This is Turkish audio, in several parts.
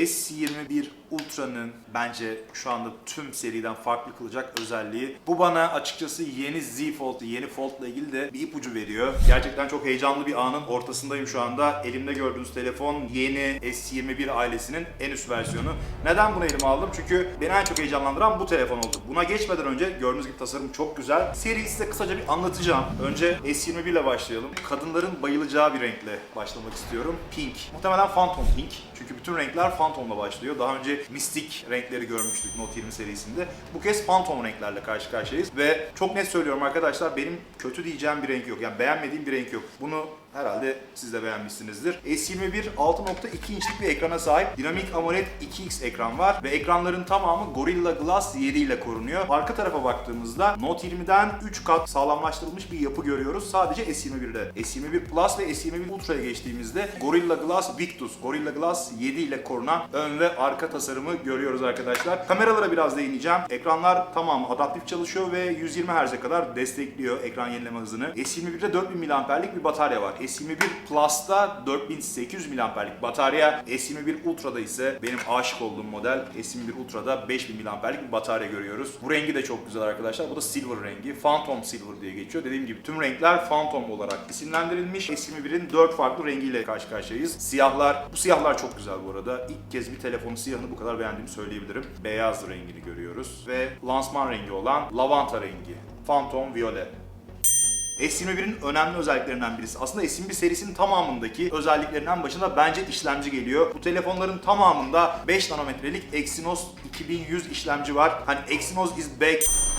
S21 Ultra'nın bence şu anda tüm seriden farklı kılacak özelliği. Bu bana açıkçası yeni Z Fold, yeni Fold ile ilgili de bir ipucu veriyor. Gerçekten çok heyecanlı bir anın ortasındayım şu anda. Elimde gördüğünüz telefon yeni S21 ailesinin en üst versiyonu. Neden bunu elime aldım? Çünkü beni en çok heyecanlandıran bu telefon oldu. Buna geçmeden önce gördüğünüz gibi tasarım çok güzel. Seriyi size kısaca bir anlatacağım. Önce S21 ile başlayalım. Kadınların bayılacağı bir renkle başlamak istiyorum. Pink. Muhtemelen Phantom Pink. Çünkü bütün renkler Phantom'la başlıyor. Daha önce mistik renkleri görmüştük Note 20 serisinde. Bu kez Phantom renklerle karşı karşıyayız. Ve çok net söylüyorum arkadaşlar benim kötü diyeceğim bir renk yok. Yani beğenmediğim bir renk yok. Bunu herhalde siz de beğenmişsinizdir. S21 6.2 inçlik bir ekrana sahip. Dinamik AMOLED 2X ekran var ve ekranların tamamı Gorilla Glass 7 ile korunuyor. Arka tarafa baktığımızda Note 20'den 3 kat sağlamlaştırılmış bir yapı görüyoruz. Sadece S21'de. S21 Plus ve S21 Ultra'ya geçtiğimizde Gorilla Glass Victus, Gorilla Glass 7 ile korunan ön ve arka tasarımı görüyoruz arkadaşlar. Kameralara biraz değineceğim. Ekranlar tamamı adaptif çalışıyor ve 120 Hz'e kadar destekliyor ekran yenileme hızını. S21'de 4000 mAh'lik bir batarya var. S21 Plus'ta 4800 mAh'lik batarya. S21 Ultra'da ise benim aşık olduğum model S21 Ultra'da 5000 mAh'lik bir batarya görüyoruz. Bu rengi de çok güzel arkadaşlar. Bu da silver rengi. Phantom Silver diye geçiyor. Dediğim gibi tüm renkler Phantom olarak isimlendirilmiş. S21'in 4 farklı rengiyle karşı karşıyayız. Siyahlar, bu siyahlar çok güzel bu arada. İlk kez bir telefonun siyahını bu kadar beğendiğimi söyleyebilirim. Beyaz rengini görüyoruz ve lansman rengi olan lavanta rengi. Phantom Violet. S21'in önemli özelliklerinden birisi. Aslında S21 serisinin tamamındaki özelliklerinden başında bence işlemci geliyor. Bu telefonların tamamında 5 nanometrelik Exynos 2100 işlemci var. Hani Exynos is back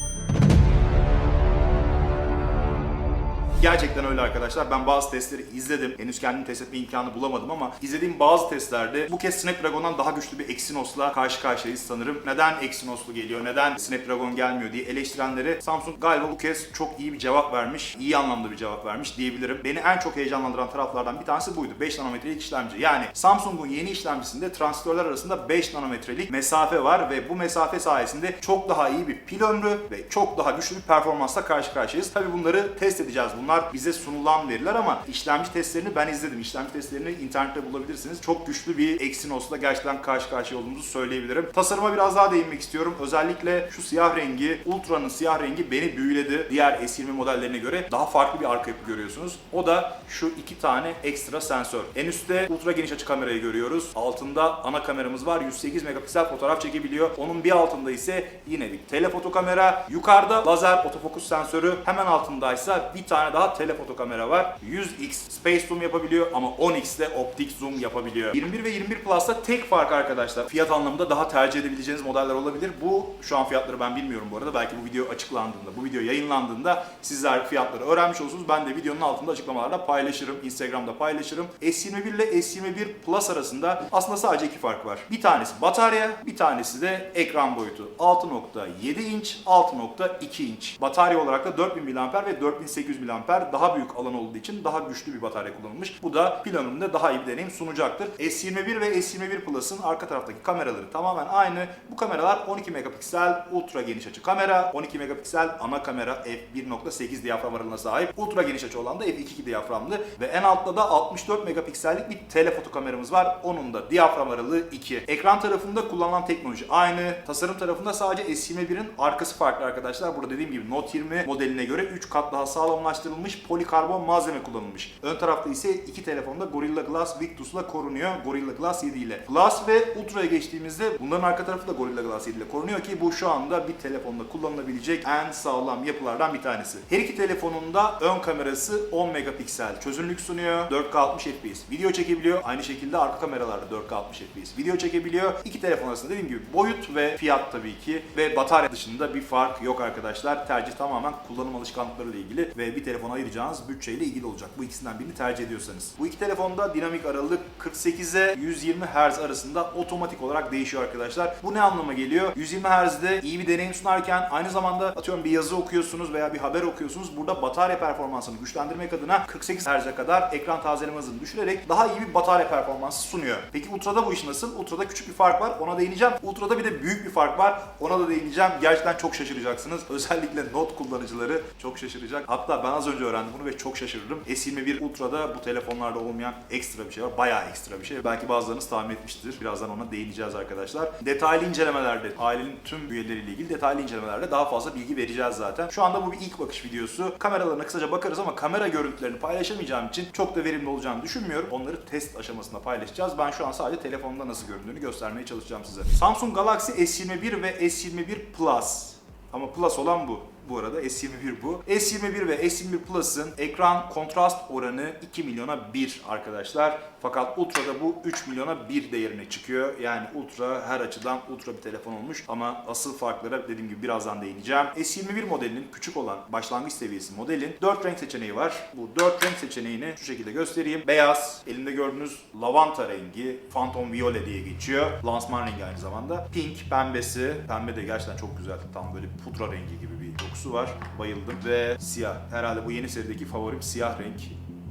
Gerçekten öyle arkadaşlar. Ben bazı testleri izledim. Henüz kendim test etme imkanı bulamadım ama izlediğim bazı testlerde bu kez Snapdragon'dan daha güçlü bir Exynos'la karşı karşıyayız sanırım. Neden Exynos'lu geliyor, neden Snapdragon gelmiyor diye eleştirenlere Samsung galiba bu kez çok iyi bir cevap vermiş. iyi anlamda bir cevap vermiş diyebilirim. Beni en çok heyecanlandıran taraflardan bir tanesi buydu. 5 nanometrelik işlemci. Yani Samsung'un yeni işlemcisinde transistörler arasında 5 nanometrelik mesafe var ve bu mesafe sayesinde çok daha iyi bir pil ömrü ve çok daha güçlü bir performansla karşı karşıyayız. Tabi bunları test edeceğiz. Bunlar bize sunulan veriler ama işlemci testlerini ben izledim. İşlemci testlerini internette bulabilirsiniz. Çok güçlü bir Exynos'la gerçekten karşı karşıya olduğumuzu söyleyebilirim. Tasarıma biraz daha değinmek istiyorum. Özellikle şu siyah rengi, Ultra'nın siyah rengi beni büyüledi. Diğer S20 modellerine göre daha farklı bir arka yapı görüyorsunuz. O da şu iki tane ekstra sensör. En üstte ultra geniş açı kamerayı görüyoruz. Altında ana kameramız var. 108 megapiksel fotoğraf çekebiliyor. Onun bir altında ise yine bir telefoto kamera. Yukarıda lazer otofokus sensörü. Hemen altındaysa bir tane daha telefoto kamera var. 100x space zoom yapabiliyor ama 10x'te optik zoom yapabiliyor. 21 ve 21 Plus'ta tek fark arkadaşlar. Fiyat anlamında daha tercih edebileceğiniz modeller olabilir. Bu şu an fiyatları ben bilmiyorum bu arada. Belki bu video açıklandığında, bu video yayınlandığında sizler fiyatları öğrenmiş olursunuz. Ben de videonun altında açıklamalarda paylaşırım. Instagram'da paylaşırım. S21 ile S21 Plus arasında aslında sadece iki fark var. Bir tanesi batarya, bir tanesi de ekran boyutu. 6.7 inç, 6.2 inç. Batarya olarak da 4000 mAh ve 4800 mAh daha büyük alan olduğu için daha güçlü bir batarya kullanılmış. Bu da pil ömründe daha iyi bir deneyim sunacaktır. S21 ve S21 Plus'ın arka taraftaki kameraları tamamen aynı. Bu kameralar 12 megapiksel ultra geniş açı kamera, 12 megapiksel ana kamera f1.8 diyafram aralığına sahip. Ultra geniş açı olan da f2.2 diyaframlı ve en altta da 64 megapiksellik bir telefoto kameramız var. Onun da diyafram aralığı 2. Ekran tarafında kullanılan teknoloji aynı. Tasarım tarafında sadece S21'in arkası farklı arkadaşlar. Burada dediğim gibi Note 20 modeline göre 3 kat daha sağlamlaştırılmış polikarbon malzeme kullanılmış. Ön tarafta ise iki telefonda Gorilla Glass Victus'la korunuyor. Gorilla Glass 7 ile. Plus ve Ultra'ya geçtiğimizde bunların arka tarafı da Gorilla Glass 7 ile korunuyor ki bu şu anda bir telefonda kullanılabilecek en sağlam yapılardan bir tanesi. Her iki telefonun da ön kamerası 10 megapiksel çözünürlük sunuyor. 4K 60 FPS video çekebiliyor. Aynı şekilde arka kameralarda 4K 60 FPS video çekebiliyor. İki telefon arasında dediğim gibi boyut ve fiyat tabii ki ve batarya dışında bir fark yok arkadaşlar. Tercih tamamen kullanım alışkanlıkları ile ilgili ve bir telefona ayıracağınız bütçeyle ilgili olacak. Bu ikisinden birini tercih ediyorsanız. Bu iki telefonda dinamik aralık 48'e 120 Hz arasında otomatik olarak değişiyor arkadaşlar. Bu ne anlama geliyor? 120 Hz'de iyi bir deneyim sunarken aynı zamanda atıyorum bir yazı okuyorsunuz veya bir haber okuyorsunuz. Burada batarya performansını güçlendirmek adına 48 Hz'e kadar ekran tazeleme hızını düşürerek daha iyi bir batarya performansı sunuyor. Peki Ultra'da bu iş nasıl? Ultra'da küçük bir fark var. Ona değineceğim. Ultra'da bir de büyük bir fark var. Ona da değineceğim. Gerçekten çok şaşıracaksınız. Özellikle Note kullanıcıları çok şaşıracak. Hatta ben az önce önce öğrendim bunu ve çok şaşırırım. S21 Ultra'da bu telefonlarda olmayan ekstra bir şey var. Bayağı ekstra bir şey. Belki bazılarınız tahmin etmiştir. Birazdan ona değineceğiz arkadaşlar. Detaylı incelemelerde, ailenin tüm üyeleriyle ilgili detaylı incelemelerde daha fazla bilgi vereceğiz zaten. Şu anda bu bir ilk bakış videosu. Kameralarına kısaca bakarız ama kamera görüntülerini paylaşamayacağım için çok da verimli olacağını düşünmüyorum. Onları test aşamasında paylaşacağız. Ben şu an sadece telefonda nasıl göründüğünü göstermeye çalışacağım size. Samsung Galaxy S21 ve S21 Plus. Ama Plus olan bu. Bu arada S21 bu. S21 ve S21 Plus'ın ekran kontrast oranı 2 milyona 1 arkadaşlar. Fakat Ultra'da bu 3 milyona 1 değerine çıkıyor. Yani Ultra her açıdan Ultra bir telefon olmuş. Ama asıl farklara dediğim gibi birazdan değineceğim. S21 modelinin küçük olan başlangıç seviyesi modelin 4 renk seçeneği var. Bu 4 renk seçeneğini şu şekilde göstereyim. Beyaz, elimde gördüğünüz lavanta rengi, Phantom Violet diye geçiyor. Lansman rengi aynı zamanda. Pink, pembesi. Pembe de gerçekten çok güzel. Tam böyle pudra rengi gibi bir dokusu var. Bayıldım. Ve siyah. Herhalde bu yeni serideki favorim siyah renk.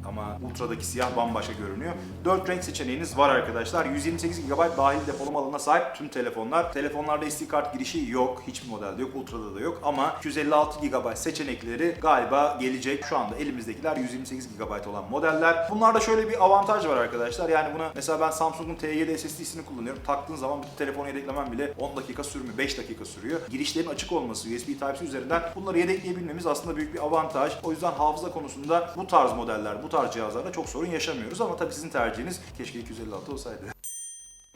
Ama Ultra'daki siyah bambaşka görünüyor. 4 renk seçeneğiniz var arkadaşlar. 128 GB dahil depolama alanına sahip tüm telefonlar. Telefonlarda SD kart girişi yok. Hiçbir modelde yok. Ultra'da da yok. Ama 256 GB seçenekleri galiba gelecek. Şu anda elimizdekiler 128 GB olan modeller. Bunlarda şöyle bir avantaj var arkadaşlar. Yani buna mesela ben Samsung'un T7 SSD'sini kullanıyorum. Taktığın zaman bütün telefonu yedeklemem bile 10 dakika sürmüyor. 5 dakika sürüyor. Girişlerin açık olması USB Type-C üzerinden bunları yedekleyebilmemiz aslında büyük bir avantaj. O yüzden hafıza konusunda bu tarz modeller, bu tarz cihazlarda çok sorun yaşamıyoruz ama tabii sizin tercihiniz keşke 256 olsaydı.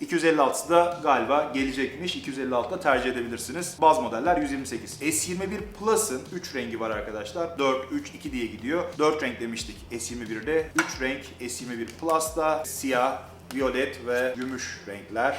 256'sı da galiba gelecekmiş. 256'da tercih edebilirsiniz. Baz modeller 128. S21 Plus'ın 3 rengi var arkadaşlar. 4, 3, 2 diye gidiyor. 4 renk demiştik S21'de. 3 renk S21 Plus'ta siyah, violet ve gümüş renkler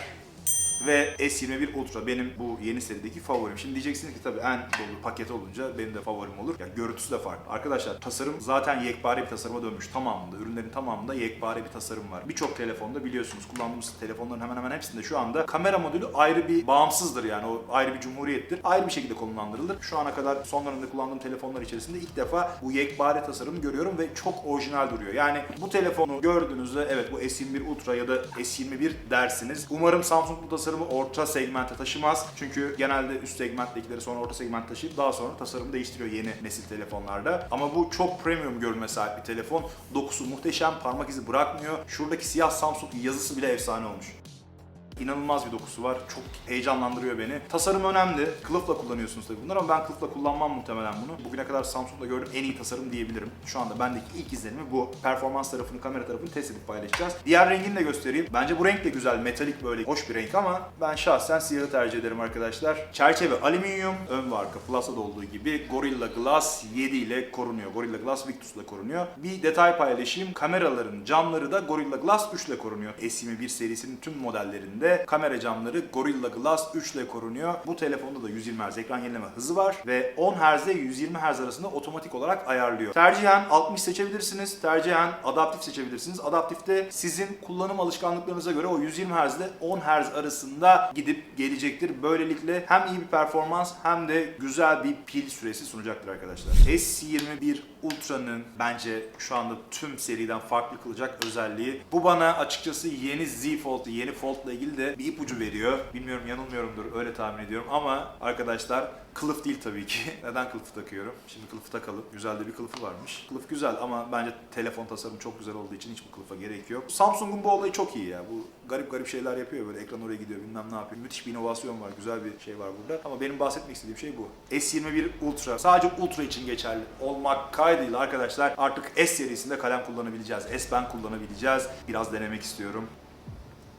ve S21 Ultra benim bu yeni serideki favorim. Şimdi diyeceksiniz ki tabii en dolu paket olunca benim de favorim olur. Yani görüntüsü de farklı. Arkadaşlar tasarım zaten yekpare bir tasarıma dönmüş tamamında. Ürünlerin tamamında yekpare bir tasarım var. Birçok telefonda biliyorsunuz kullandığımız telefonların hemen hemen hepsinde şu anda kamera modülü ayrı bir bağımsızdır yani o ayrı bir cumhuriyettir. Ayrı bir şekilde konumlandırılır. Şu ana kadar son dönemde kullandığım telefonlar içerisinde ilk defa bu yekpare tasarımı görüyorum ve çok orijinal duruyor. Yani bu telefonu gördüğünüzde evet bu S21 Ultra ya da S21 dersiniz. Umarım Samsung bu tasarımı orta segmente taşımaz. Çünkü genelde üst segmenttekileri sonra orta segment taşıyıp daha sonra tasarımı değiştiriyor yeni nesil telefonlarda. Ama bu çok premium görünüme sahip bir telefon. Dokusu muhteşem, parmak izi bırakmıyor. Şuradaki siyah Samsung yazısı bile efsane olmuş. İnanılmaz bir dokusu var. Çok heyecanlandırıyor beni. Tasarım önemli. Kılıfla kullanıyorsunuz tabii bunlar ama ben kılıfla kullanmam muhtemelen bunu. Bugüne kadar Samsung'da gördüğüm en iyi tasarım diyebilirim. Şu anda bendeki ilk izlenimi bu. Performans tarafını, kamera tarafını test edip paylaşacağız. Diğer rengini de göstereyim. Bence bu renk de güzel. Metalik böyle hoş bir renk ama ben şahsen siyahı tercih ederim arkadaşlar. Çerçeve alüminyum, ön ve arka Plus'ta da olduğu gibi Gorilla Glass 7 ile korunuyor. Gorilla Glass Victus ile korunuyor. Bir detay paylaşayım. Kameraların camları da Gorilla Glass 3 ile korunuyor. S21 serisinin tüm modellerinde kamera camları Gorilla Glass 3 ile korunuyor. Bu telefonda da 120 Hz ekran yenileme hızı var ve 10 Hz ile 120 Hz arasında otomatik olarak ayarlıyor. Tercihen 60 seçebilirsiniz, tercihen adaptif seçebilirsiniz. Adaptifte sizin kullanım alışkanlıklarınıza göre o 120 Hz ile 10 Hz arasında gidip gelecektir. Böylelikle hem iyi bir performans hem de güzel bir pil süresi sunacaktır arkadaşlar. S21 Ultra'nın bence şu anda tüm seriden farklı kılacak özelliği. Bu bana açıkçası yeni Z Fold, yeni Fold ile ilgili de bir ipucu veriyor. Bilmiyorum yanılmıyorumdur öyle tahmin ediyorum ama arkadaşlar kılıf değil tabii ki. Neden kılıfı takıyorum? Şimdi kılıfı takalım. Güzel de bir kılıfı varmış. Kılıf güzel ama bence telefon tasarımı çok güzel olduğu için hiç bu kılıfa gerek yok. Samsung'un bu olayı çok iyi ya. Bu garip garip şeyler yapıyor böyle ekran oraya gidiyor bilmem ne yapıyor. Müthiş bir inovasyon var. Güzel bir şey var burada. Ama benim bahsetmek istediğim şey bu. S21 Ultra. Sadece Ultra için geçerli olmak kaydıyla arkadaşlar artık S serisinde kalem kullanabileceğiz. S Pen kullanabileceğiz. Biraz denemek istiyorum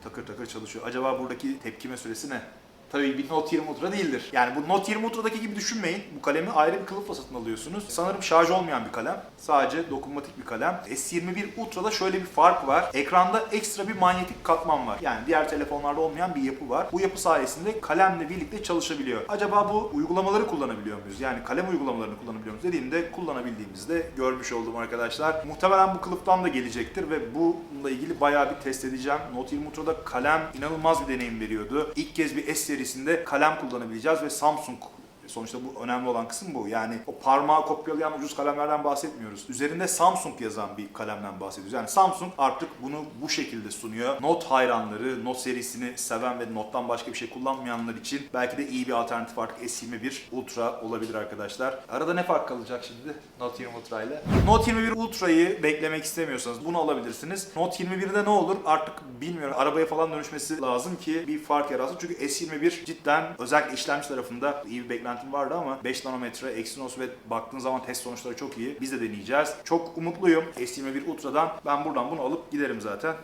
takır takır çalışıyor. Acaba buradaki tepkime süresi ne? Tabii bir Note 20 Ultra değildir. Yani bu Note 20 Ultra'daki gibi düşünmeyin. Bu kalemi ayrı bir kılıfla satın alıyorsunuz. Sanırım şarj olmayan bir kalem. Sadece dokunmatik bir kalem. S21 Ultra'da şöyle bir fark var. Ekranda ekstra bir manyetik katman var. Yani diğer telefonlarda olmayan bir yapı var. Bu yapı sayesinde kalemle birlikte çalışabiliyor. Acaba bu uygulamaları kullanabiliyor muyuz? Yani kalem uygulamalarını kullanabiliyor muyuz dediğimde kullanabildiğimizde görmüş oldum arkadaşlar. Muhtemelen bu kılıftan da gelecektir ve bununla ilgili bayağı bir test edeceğim. Note 20 Ultra'da kalem inanılmaz bir deneyim veriyordu. İlk kez bir S serisinde kalem kullanabileceğiz ve Samsung Sonuçta bu önemli olan kısım bu. Yani o parmağı kopyalayan ucuz kalemlerden bahsetmiyoruz. Üzerinde Samsung yazan bir kalemden bahsediyoruz. Yani Samsung artık bunu bu şekilde sunuyor. Note hayranları, Note serisini seven ve Note'dan başka bir şey kullanmayanlar için belki de iyi bir alternatif artık S21 Ultra olabilir arkadaşlar. Arada ne fark kalacak şimdi Note 20 Ultra ile? Note 21 Ultra'yı beklemek istemiyorsanız bunu alabilirsiniz. Note 21'de ne olur artık bilmiyorum. Arabaya falan dönüşmesi lazım ki bir fark yaratsın. Çünkü S21 cidden özellikle işlemci tarafında iyi bir beklentim vardı ama 5 nanometre Exynos ve baktığın zaman test sonuçları çok iyi. Biz de deneyeceğiz. Çok umutluyum. S21 Ultra'dan ben buradan bunu alıp giderim zaten.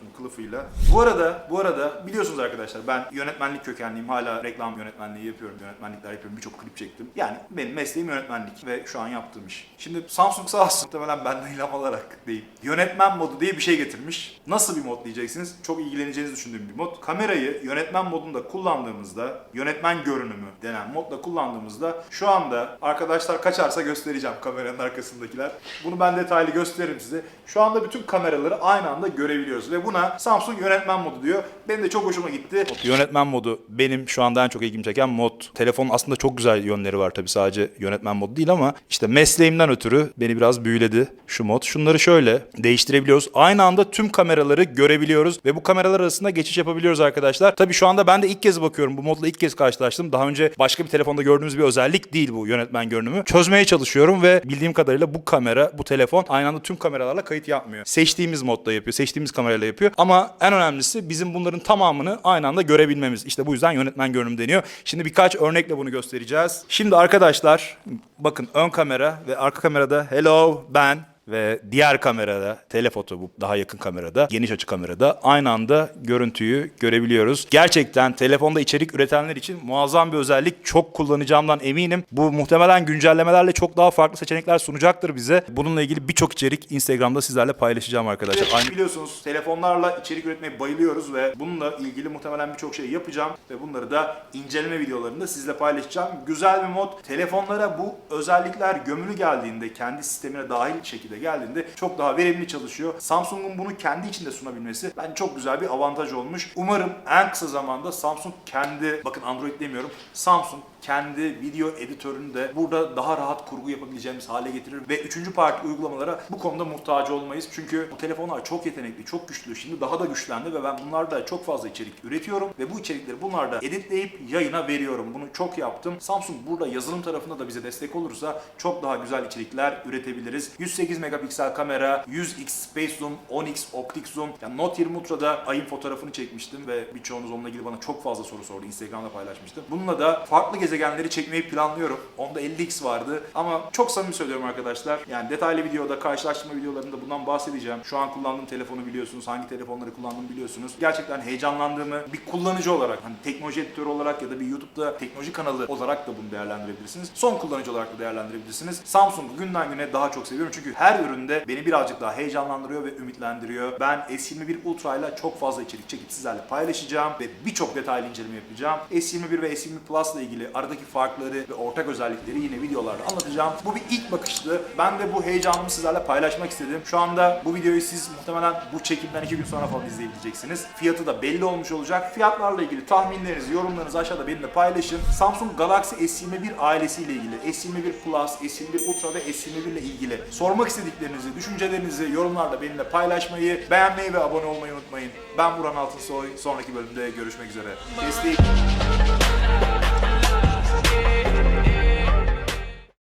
Şunun kılıfıyla. Bu arada, bu arada biliyorsunuz arkadaşlar ben yönetmenlik kökenliyim. Hala reklam yönetmenliği yapıyorum. Yönetmenlikler yapıyorum. Birçok klip çektim. Yani benim mesleğim yönetmenlik ve şu an yaptığım iş. Şimdi Samsung sağ olsun muhtemelen benden ilham alarak değil. Yönetmen modu diye bir şey getirmiş. Nasıl bir mod diyeceksiniz? Çok ilgileneceğinizi düşündüğüm bir mod. Kamerayı yönetmen modunda kullandığımızda, yönetmen görünümü denen modda kullandığımızda şu anda arkadaşlar kaçarsa göstereceğim kameranın arkasındakiler. Bunu ben detaylı gösteririm size. Şu anda bütün kameraları aynı anda görebiliyoruz ve buna Samsung yönetmen modu diyor. Benim de çok hoşuma gitti. Yönetmen modu benim şu anda en çok ilgimi çeken mod. Telefonun aslında çok güzel yönleri var tabii sadece yönetmen modu değil ama işte mesleğimden ötürü beni biraz büyüledi şu mod. Şunları şöyle değiştirebiliyoruz. Aynı anda tüm kameraları görebiliyoruz ve bu kameralar arasında geçiş yapabiliyoruz arkadaşlar. Tabii şu anda ben de ilk kez bakıyorum. Bu modla ilk kez karşılaştım. Daha önce başka bir telefonda gördüğümüz bir özellik değil bu yönetmen görünümü. Çözmeye çalışıyorum ve bildiğim kadarıyla bu kamera, bu telefon aynı anda tüm kameralarla kayıt yapmıyor. Seçtiğimiz modda yapıyor, seçtiğimiz kamerayla yapıyor. Ama en önemlisi bizim bunların tamamını aynı anda görebilmemiz. İşte bu yüzden yönetmen görünümü deniyor. Şimdi birkaç örnekle bunu göstereceğiz. Şimdi arkadaşlar bakın ön kamera ve arka kamerada hello ben ve diğer kamerada, telefoto bu daha yakın kamerada, geniş açı kamerada aynı anda görüntüyü görebiliyoruz. Gerçekten telefonda içerik üretenler için muazzam bir özellik. Çok kullanacağımdan eminim. Bu muhtemelen güncellemelerle çok daha farklı seçenekler sunacaktır bize. Bununla ilgili birçok içerik Instagram'da sizlerle paylaşacağım arkadaşlar. Aynı biliyorsunuz telefonlarla içerik üretmeye bayılıyoruz ve bununla ilgili muhtemelen birçok şey yapacağım ve bunları da inceleme videolarında sizle paylaşacağım. Güzel bir mod. Telefonlara bu özellikler gömülü geldiğinde, kendi sistemine dahil şekilde geldiğinde çok daha verimli çalışıyor. Samsung'un bunu kendi içinde sunabilmesi bence çok güzel bir avantaj olmuş. Umarım en kısa zamanda Samsung kendi, bakın Android demiyorum, Samsung kendi video editörünü de burada daha rahat kurgu yapabileceğimiz hale getirir ve üçüncü parti uygulamalara bu konuda muhtaç olmayız. Çünkü bu telefonlar çok yetenekli, çok güçlü. Şimdi daha da güçlendi ve ben bunlarda çok fazla içerik üretiyorum ve bu içerikleri bunlarda editleyip yayına veriyorum. Bunu çok yaptım. Samsung burada yazılım tarafında da bize destek olursa çok daha güzel içerikler üretebiliriz. 108 megapiksel kamera, 100x Space Zoom, 10x Optic Zoom. Yani Note 20 Ultra'da ayın fotoğrafını çekmiştim ve birçoğunuz onunla ilgili bana çok fazla soru sordu. Instagram'da paylaşmıştım. Bununla da farklı gezegenleri çekmeyi planlıyorum. Onda 50x vardı ama çok samimi söylüyorum arkadaşlar. Yani detaylı videoda, karşılaştırma videolarında bundan bahsedeceğim. Şu an kullandığım telefonu biliyorsunuz. Hangi telefonları kullandığımı biliyorsunuz. Gerçekten heyecanlandığımı bir kullanıcı olarak, hani teknoloji editörü olarak ya da bir YouTube'da teknoloji kanalı olarak da bunu değerlendirebilirsiniz. Son kullanıcı olarak da değerlendirebilirsiniz. Samsung'u günden güne daha çok seviyorum çünkü her üründe beni birazcık daha heyecanlandırıyor ve ümitlendiriyor. Ben S21 Ultra ile çok fazla içerik çekip sizlerle paylaşacağım ve birçok detaylı inceleme yapacağım. S21 ve S20 Plus ile ilgili aradaki farkları ve ortak özellikleri yine videolarda anlatacağım. Bu bir ilk bakıştı. Ben de bu heyecanımı sizlerle paylaşmak istedim. Şu anda bu videoyu siz muhtemelen bu çekimden iki gün sonra falan izleyebileceksiniz. Fiyatı da belli olmuş olacak. Fiyatlarla ilgili tahminlerinizi, yorumlarınızı aşağıda benimle paylaşın. Samsung Galaxy S21 ailesiyle ilgili, S21 Plus, S21 Ultra ve S21 ile ilgili sormak istediklerinizi, düşüncelerinizi yorumlarda benimle paylaşmayı, beğenmeyi ve abone olmayı unutmayın. Ben Burhan Altınsoy. Sonraki bölümde görüşmek üzere. Destek.